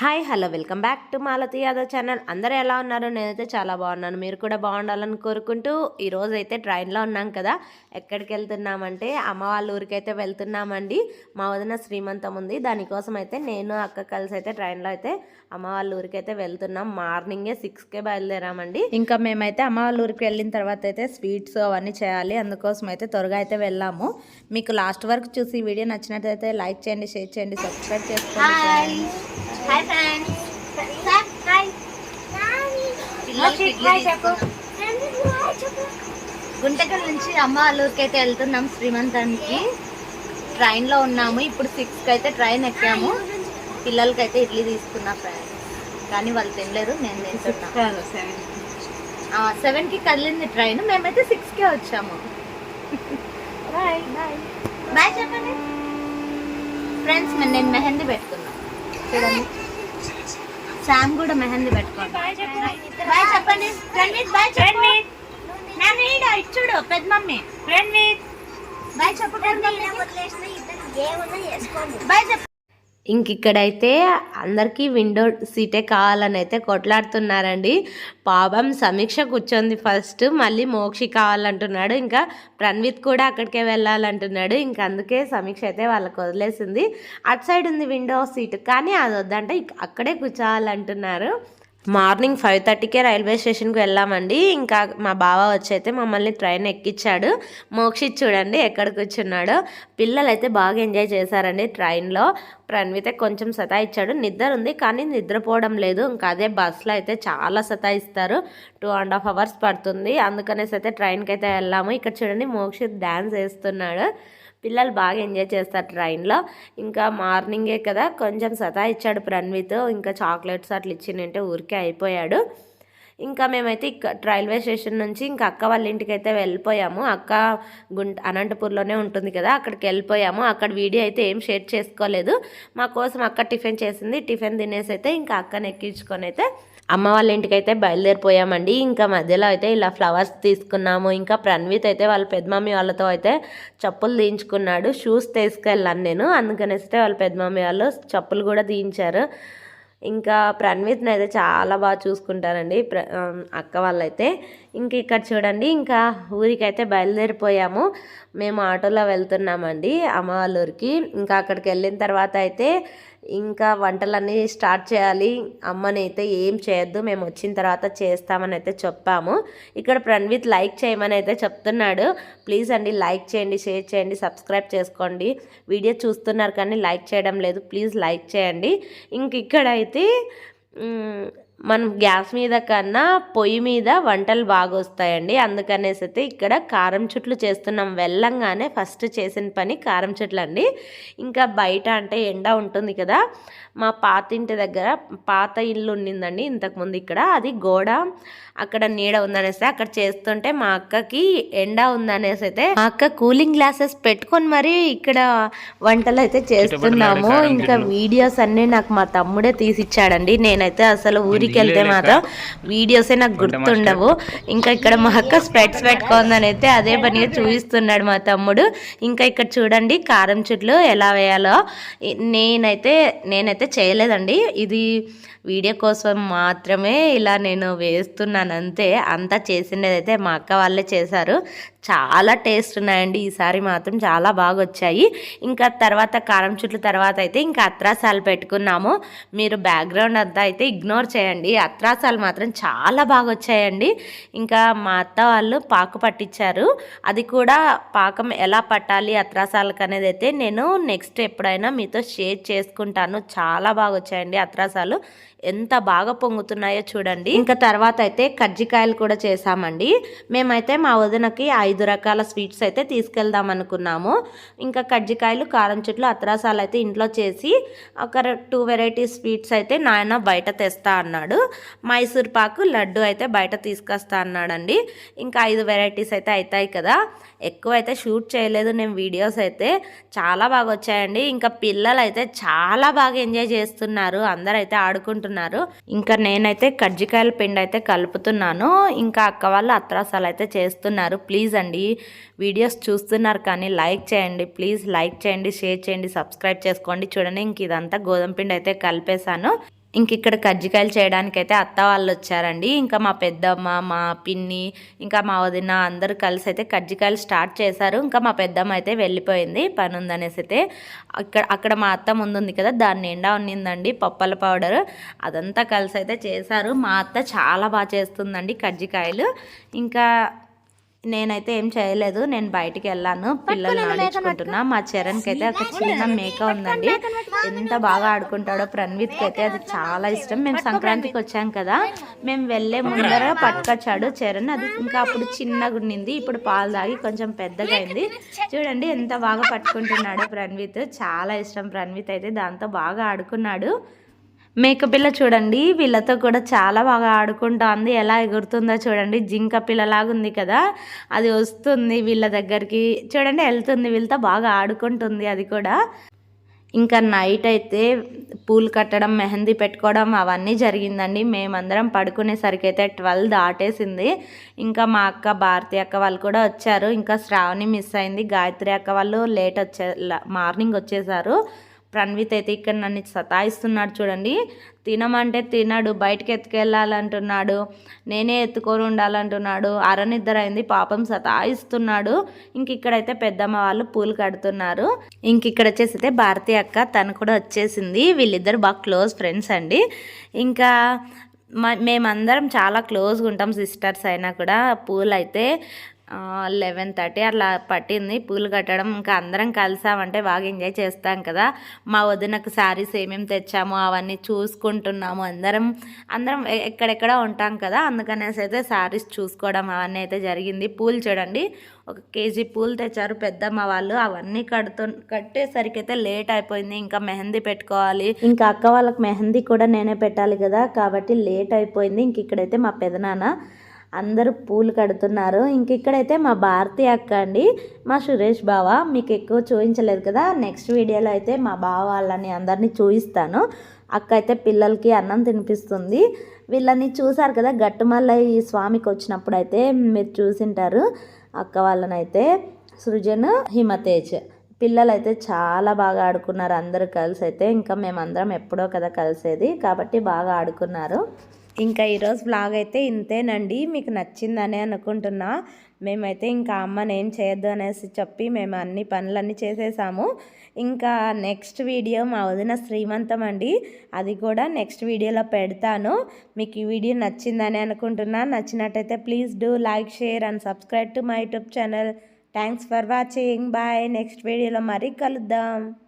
Hi hello welcome back to Malathi Yadav channel. అందరూ ఎలా ఉన్నారు? నేనైతే చాలా బాగున్నాను. మీరు కూడా బాగుండాలని కోరుకుంటూ ఈరోజు అయితే ట్రైన్లో ఉన్నాం కదా. ఎక్కడికి వెళ్తున్నామంటే అమ్మ వాళ్ళ ఊరికైతే వెళ్తున్నామండి. మా వదిన శ్రీమంతం ఉంది. దానికోసం అయితే నేను అక్క కలిసి అయితే ట్రైన్లో అయితే అమ్మ వాళ్ళ ఊరికైతే వెళ్తున్నాం. మార్నింగే సిక్స్కే బయలుదేరామండి. ఇంకా మేమైతే అమ్మ వాళ్ళ ఊరికి వెళ్ళిన తర్వాత అయితే స్వీట్స్ అవన్నీ చేయాలి. అందుకోసం అయితే త్వరగా అయితే వెళ్ళాము. మీకు లాస్ట్ వరకు చూసి వీడియో నచ్చినట్లయితే లైక్ చేయండి షేర్ చేయండి సబ్స్క్రైబ్ చేసుకోండి. గుంటకల్ నుంచి అమ్మ ఊరికి అయితే వెళ్తున్నాం శ్రీమంతానికి. ట్రైన్లో ఉన్నాము. ఇప్పుడు సిక్స్కి అయితే ట్రైన్ ఎక్కాము. పిల్లలకి అయితే ఇడ్లీ తీసుకున్నా ఫ్రెండ్స్ కానీ వాళ్ళు తినలేరు. నేను తింటున్నా సెవెన్కి. కదిలింది ట్రైన్ మేమైతే సిక్స్ కే వచ్చాము. బాయ్ బాయ్ బాయ్ చెప్పండి. ఫ్రెండ్స్ నేను మెహందీ పెట్టుకున్నా. చూడండి. శామ్ కూడా మెహందీ పెట్టుకోండి బాయ్ చెప్పండి. రణ్వీత్ బాయ్ ఈడ ఇచ్చుడు పెద్ద మమ్మీ. రణ్వీత్ బాయ్ చెప్పండి బాయ్ చెప్పు. ఇంక ఇక్కడైతే అందరికీ విండో సీటే కావాలని అయితే కొట్లాడుతున్నారండి. పాపం సమీక్ష కూర్చొంది ఫస్ట్ మళ్ళీ మోక్షి కావాలంటున్నాడు. ఇంకా ప్రణ్విత్ కూడా అక్కడికే వెళ్ళాలంటున్నాడు. ఇంక అందుకే సమీక్ష అయితే వాళ్ళకి వదిలేసింది. అటు సైడ్ ఉంది విండో సీట్ కానీ అది వద్దంటే అక్కడే కూర్చోవాలంటున్నారు. మార్నింగ్ ఫైవ్ థర్టీకే రైల్వే స్టేషన్కి వెళ్ళామండి. ఇంకా మా బావ వచ్చి అయితే మమ్మల్ని ట్రైన్ ఎక్కించాడు మోక్షిత్ చూడండి ఎక్కడ కూర్చున్నాడో. పిల్లలు అయితే బాగా ఎంజాయ్ చేశారండి ట్రైన్లో. ప్రణవితే కొంచెం సతాయిచ్చాడు. నిద్ర ఉంది కానీ నిద్రపోవడం లేదు. ఇంకా అదే బస్సులో అయితే చాలా సతాయిస్తారు. టూ అండ్ హాఫ్ అవర్స్ పడుతుంది. అందుకనేసి అయితే ట్రైన్కి అయితే వెళ్ళాము. ఇక్కడ చూడండి మోక్షిత్ డ్యాన్స్ వేస్తున్నాడు. పిల్లలు బాగా ఎంజాయ్ చేస్తారు ట్రైన్లో. ఇంకా మార్నింగే కదా కొంచెం సతా ఇచ్చాడు ప్రణవిత్. ఇంకా చాక్లెట్స్ అట్లా ఇచ్చిందంటే ఊరికే అయిపోయాడు. ఇంకా మేమైతే ఇక్కడ రైల్వే స్టేషన్ నుంచి ఇంకా అక్క వాళ్ళ ఇంటికి అయితే వెళ్ళిపోయాము. అక్క గుంట అనంతపూర్లోనే ఉంటుంది కదా అక్కడికి వెళ్ళిపోయాము. అక్కడ వీడియో అయితే ఏం షేర్ చేసుకోలేదు. మా కోసం అక్క టిఫిన్ చేసింది. టిఫిన్ తినేసి అయితే ఇంకా అక్కని ఎక్కించుకొని అయితే అమ్మ వాళ్ళ ఇంటికి అయితే బయలుదేరిపోయామండి. ఇంకా మధ్యలో అయితే ఇలా ఫ్లవర్స్ తీసుకున్నాము. ఇంకా ప్రణవీత్ అయితే వాళ్ళ పెద్దమమ్మీ వాళ్ళతో అయితే చెప్పులు తీయించుకున్నాడు. షూస్ తీసుకెళ్ళాను నేను. అందుకనేస్తే అయితే వాళ్ళ పెద్దమమ్మీ వాళ్ళు చెప్పులు కూడా తీయించారు. ఇంకా ప్రణవిత్ని అయితే చాలా బాగా చూసుకుంటారండి. ప్ర అక్క వాళ్ళైతే. ఇంక ఇక్కడ చూడండి ఇంకా ఊరికైతే బయలుదేరిపోయాము. మేము ఆటోలో వెళ్తున్నామండి అమ్మ వాళ్ళ ఊరికి. ఇంకా అక్కడికి వెళ్ళిన తర్వాత అయితే ఇంకా వంటలన్నీ స్టార్ట్ చేయాలి. అమ్మని అయితే ఏం చేయొద్దు మేము వచ్చిన తర్వాత చేస్తామని అయితే చెప్పాము. ఇక్కడ ప్రణ్విత్ లైక్ చేయమని అయితే చెప్తున్నాడు. ప్లీజ్ అండి లైక్ చేయండి షేర్ చేయండి సబ్స్క్రైబ్ చేసుకోండి. వీడియో చూస్తున్నారు కానీ లైక్ చేయడం లేదు ప్లీజ్ లైక్ చేయండి. ఇంక ఇక్కడైతే మనం గ్యాస్ మీద కన్నా పొయ్యి మీద వంటలు బాగా వస్తాయండి అందుకనేసి అయితే ఇక్కడ కారం చుట్లు చేస్తున్నాం. వెళ్ళంగానే ఫస్ట్ చేసిన పని కారం చుట్లు అండి ఇంకా బయట అంటే ఎండ ఉంటుంది కదా. మా పాత ఇంటి దగ్గర పాత ఇల్లు ఉండిందండి ఇంతకుముందు ఇక్కడ. అది గోడ అక్కడ నీడ ఉందనేసి అక్కడ చేస్తుంటే మా అక్కకి ఎండ ఉందనేసి అయితే మా అక్క కూలింగ్ గ్లాసెస్ పెట్టుకొని మరి ఇక్కడ వంటలు అయితే చేస్తున్నాము. ఇంకా వీడియోస్ అన్నీ నాకు మా తమ్ముడే తీసిచ్చాడండి. నేనైతే అసలు ఊరికి వెళ్తే మాత్రం. వీడియోసే నాకు గుర్తుండవు. ఇంకా ఇక్కడ మా అక్క స్పెట్స్ పెట్టుకుందని అయితే అదే పనిగా చూపిస్తున్నాడు మా తమ్ముడు. ఇంకా ఇక్కడ చూడండి కారం చుట్లు ఎలా వేయాలో. నేనైతే నేనైతే చేయలేదండి. ఇది వీడియో కోసం మాత్రమే ఇలా నేను వేస్తున్నాను అంతే. అంతా చేసిండేది అయితే మా అక్క వాళ్ళే చేశారు. చాలా టేస్ట్ ఉన్నాయండి. ఈసారి మాత్రం చాలా బాగా వచ్చాయి. ఇంకా తర్వాత కారం చుట్ల తర్వాత అయితే ఇంకా అత్రాసాలు పెట్టుకున్నాము. మీరు బ్యాక్గ్రౌండ్ అంతా అయితే ఇగ్నోర్ చేయండి. అత్రాసాలు మాత్రం చాలా బాగా వచ్చాయండి ఇంకా మా అత్త వాళ్ళు పాకు పట్టించారు అది కూడా పాకం ఎలా పట్టాలి అత్రాసాలకు అనేది అయితే నేను నెక్స్ట్ ఎప్పుడైనా మీతో షేర్ చేసుకుంటాను. చాలా బాగా వచ్చాయండి అత్రాసాలు. ఎంత బాగా పొంగుతున్నాయో చూడండి. ఇంకా తర్వాత అయితే కజ్జికాయలు కూడా చేసామండి. మేమైతే మా వదినకి ఐదు రకాల స్వీట్స్ అయితే తీసుకెళ్దాం అనుకున్నాము. ఇంకా కజ్జికాయలు కారం చెట్లు అత్రాసాలు అయితే ఇంట్లో చేసి ఒక టూ వెరైటీ స్వీట్స్ అయితే నాయన బయట తెస్తా అన్నాడు. మైసూర్ పాకు లడ్డు అయితే బయట తీసుకొస్తా అన్నాడండి. ఇంకా ఐదు వెరైటీస్ అయితే అవుతాయి కదా. ఎక్కువ అయితే షూట్ చేయలేదు నేను వీడియోస్ అయితే. చాలా బాగా వచ్చాయండి. ఇంకా పిల్లలు అయితే చాలా బాగా ఎంజాయ్ చేస్తున్నారు. అందరైతే అయితే ఆడుకుంటున్నారు ఇంకా నేనైతే కజ్జికాయల పిండి అయితే కలుపుతున్నాను. ఇంకా అక్క వాళ్ళు అత్రాసాలు అయితే చేస్తున్నారు. ప్లీజ్ అండి వీడియోస్ చూస్తున్నారు కానీ లైక్ చేయండి. ప్లీజ్ లైక్ చేయండి షేర్ చేయండి సబ్స్క్రైబ్ చేసుకోండి. చూడండి ఇంక ఇదంతా గోధుమ పిండి అయితే కలిపేశాను. ఇంక ఇక్కడ కజ్జికాయలు చేయడానికైతే అత్త వాళ్ళు వచ్చారండి. ఇంకా మా పెద్దమ్మ మా పిన్ని ఇంకా మా వదిన అందరూ కలిసి అయితే కజ్జికాయలు స్టార్ట్ చేశారు. ఇంకా మా పెద్దమ్మ అయితే వెళ్ళిపోయింది. పని ఉందనేసి అయితే అక్కడ అక్కడ మా అత్త ముందు ఉంది కదా దాని నిండా ఉన్నిందండి పప్పల పౌడర్. అదంతా కలిసి అయితే చేశారు. మా అత్త చాలా బాగా చేస్తుందండి కజ్జికాయలు. ఇంకా నేనైతే ఏం చేయలేదు నేను బయటికి వెళ్ళాను. పిల్లలు ఆడించుకుంటున్నా. మా చరణ్కి అయితే ఒక చిన్న మేక ఉందండి. ఎంత బాగా ఆడుకుంటాడో ప్రణ్విత్కి అయితే అది చాలా ఇష్టం. మేము సంక్రాంతికి వచ్చాం కదా మేము వెళ్ళే ముందర పట్టుకొచ్చాడు చరణ్. అది ఇంకా అప్పుడు చిన్నగా ఉండింది ఇప్పుడు పాలు తాగి కొంచెం పెద్దగా అయింది. చూడండి ఎంత బాగా పట్టుకుంటున్నాడో ప్రణ్విత్. చాలా ఇష్టం ప్రణ్విత్ అయితే దాంతో బాగా ఆడుకున్నాడు. మేకపిల్ల చూడండి వీళ్ళతో కూడా చాలా బాగా ఆడుకుంటుంది. ఎలా ఎగురుతుందో చూడండి జింక పిల్లలాగా ఉంది కదా అది వస్తుంది వీళ్ళ దగ్గరికి. చూడండి వెళ్తుంది వీళ్ళతో బాగా ఆడుకుంటుంది అది కూడా. ఇంకా నైట్ అయితే పూలు కట్టడం మెహందీ పెట్టుకోవడం అవన్నీ జరిగిందండి. మేమందరం పడుకునేసరికి అయితే ట్వెల్వ్ దాటేసింది. ఇంకా మా అక్క భారతి అక్క వాళ్ళు కూడా వచ్చారు. ఇంకా శ్రావణి మిస్ అయింది. గాయత్రి అక్క వాళ్ళు లేట్ వచ్చే మార్నింగ్ వచ్చేసారు. ప్రణవిత్ అయితే ఇక్కడ నన్ను సతాయిస్తున్నాడు చూడండి. తినమంటే తినడు బయటకు ఎత్తుకెళ్ళాలంటున్నాడు నేనే ఎత్తుకొని ఉండాలంటున్నాడు అరనిద్దర అయింది పాపం సతాయిస్తున్నాడు. ఇంక ఇక్కడైతే పెద్దమ్మ వాళ్ళు పూలు కడుతున్నారు. ఇంక ఇక్కడ వచ్చేసి అయితే భారతి అక్క తను కూడా వచ్చేసింది. వీళ్ళిద్దరు బాగా క్లోజ్ ఫ్రెండ్స్ అండి. ఇంకా మ- మేమందరం చాలా క్లోజ్గా ఉంటాం సిస్టర్స్ అయినా కూడా. పూలు అయితే లెవెన్ థర్టీ అట్లా పట్టింది. పూలు కట్టడం ఇంకా అందరం కలిసామంటే బాగా ఎంజాయ్ చేస్తాం కదా. మా వదినకు శారీస్ ఏమేమి తెచ్చాము అవన్నీ చూసుకుంటున్నాము అందరం. అందరం ఎక్కడెక్కడ ఉంటాం కదా. అందుకనేసి అయితే శారీస్ చూసుకోవడం అవన్నీ అయితే జరిగింది. పూలు చూడండి. ఒక కేజీ పూలు తెచ్చారు పెద్దమ్మ వాళ్ళు. అవన్నీ కడుతు కట్టేసరికి అయితే లేట్ అయిపోయింది. ఇంకా మెహందీ పెట్టుకోవాలి. ఇంకా అక్క వాళ్ళకి మెహందీ కూడా నేనే పెట్టాలి కదా. కాబట్టి లేట్ అయిపోయింది. ఇంక ఇక్కడైతే మా పెదనాన్న అందరూ పూలు కడుతున్నారు. ఇంక ఇక్కడైతే మా భారతి అక్క అండి మా సురేష్ బావ. మీకు ఎక్కువ చూపించలేదు కదా నెక్స్ట్ వీడియోలో అయితే మా బావ వాళ్ళని అందరినీ చూపిస్తాను. అక్క అయితే పిల్లలకి అన్నం తినిపిస్తుంది. వీళ్ళని చూసారు కదా గట్టుమల్ల ఈ స్వామికి వచ్చినప్పుడు అయితే మీరు చూసింటారు. అక్క వాళ్ళనైతే సృజన్ హిమతేజ్ పిల్లలు అయితే చాలా బాగా ఆడుకున్నారు అందరూ కలిసి అయితే ఇంకా మేమందరం ఎప్పుడో కదా కలిసేది కాబట్టి బాగా ఆడుకున్నారు. ఇంకా ఈరోజు బ్లాగ్ అయితే ఇంతేనండి. మీకు నచ్చిందని అనుకుంటున్నా. మేమైతే ఇంకా అమ్మని ఏం చేయొద్దు అనేసి చెప్పి మేము అన్ని పనులన్నీ చేసేసాము. ఇంకా నెక్స్ట్ వీడియో మా వదిన శ్రీమంతం అండి. అది కూడా నెక్స్ట్ వీడియోలో పెడతాను. మీకు ఈ వీడియో నచ్చిందని అనుకుంటున్నా. నచ్చినట్టయితే please do like share and subscribe to my YouTube channel. Thanks for watching. Bye. Next వీడియోలో మరీ కలుద్దాం.